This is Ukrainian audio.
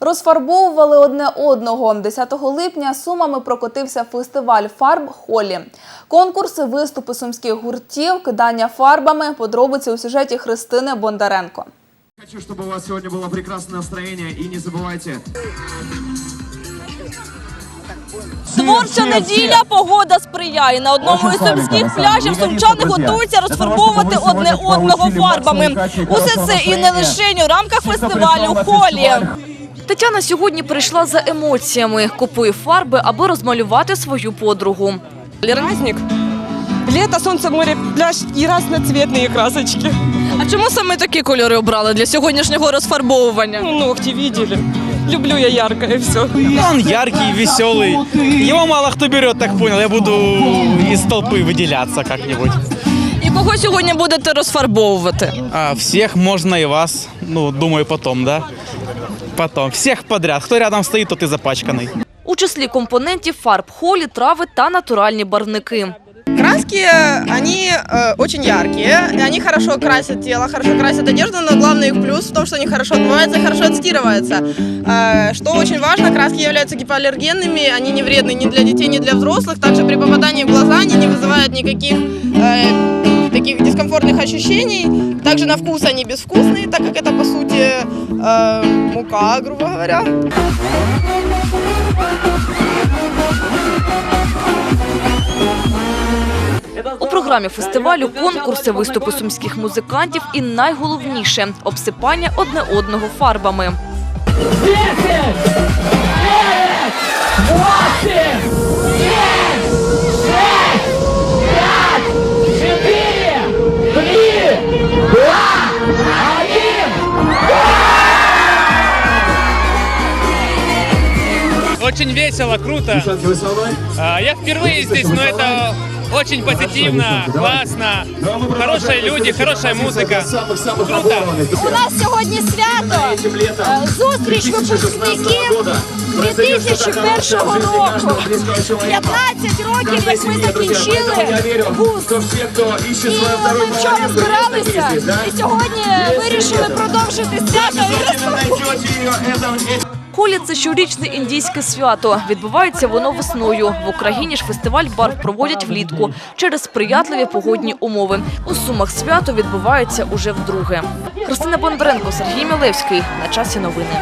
Розфарбовували одне одного. 10 липня сумами прокотився фестиваль фарб Холі. Конкурси, виступи сумських гуртів, кидання фарбами. Подробиці у сюжеті Христини Бондаренко. Хочу, чтобы у вас сегодня было прекрасное настроение и не забывайте. Творча неділя, погода сприяє. На одному із сумських пляжів сумчани готуються розфарбовувати одне одного фарбами. Усе це і не лише у рамках фестивалю Холі. Тетяна сьогодні прийшла за емоціями, купує фарби, аби розмалювати свою подругу. Праздник. Лето, солнце, море, пляж и разноцветные красочки. А чому саме такі кольори обрали для сьогоднішнього розфарбовування? Ну, ногти видели. Люблю я яркое все. Он яркий, веселый. Его мало кто берет, так понял. Я буду из толпы выделяться как-нибудь. І кого сьогодні будете розфарбовувати? А всех можно и вас. Ну, думаю, потом, да? Потом. Всех подряд. Кто рядом стоит, тот и запачканный. У числі компонентів фарб холі, трави та натуральні барвники. Краски, они э, очень яркие, и они хорошо красят тело, хорошо красят одежду, но главный их плюс в том, что они хорошо отмываются и хорошо отстирываются. Э, что очень важно, краски являются гипоаллергенными, они не вредны ни для детей, ни для взрослых. Также при попадании в глаза они не вызывают никаких э, таких дискомфортных ощущений. Также на вкус они безвкусные, так как это по сути э, мука, грубо говоря. У програмі фестивалю конкурси, виступи сумських музикантів і найголовніше обсипання одне одного фарбами. Очень весело, круто. А, Я впервые здесь, но это очень позитивно, классно. Хорошие люди, хорошая музыка. Круто. У нас сьогодні свято, е, зустріч випускників 2001 року. 15 років, як ми закінчили вуз. І ми вчора збиралися, і сьогодні вирішили продовжити свято і розпакувати. Холі – це щорічне індійське свято. Відбувається воно весною. В Україні ж фестиваль барв проводять влітку через сприятливі погодні умови. У Сумах свято відбувається уже вдруге. Христина Бондаренко, Сергій Мілевський. На часі новини.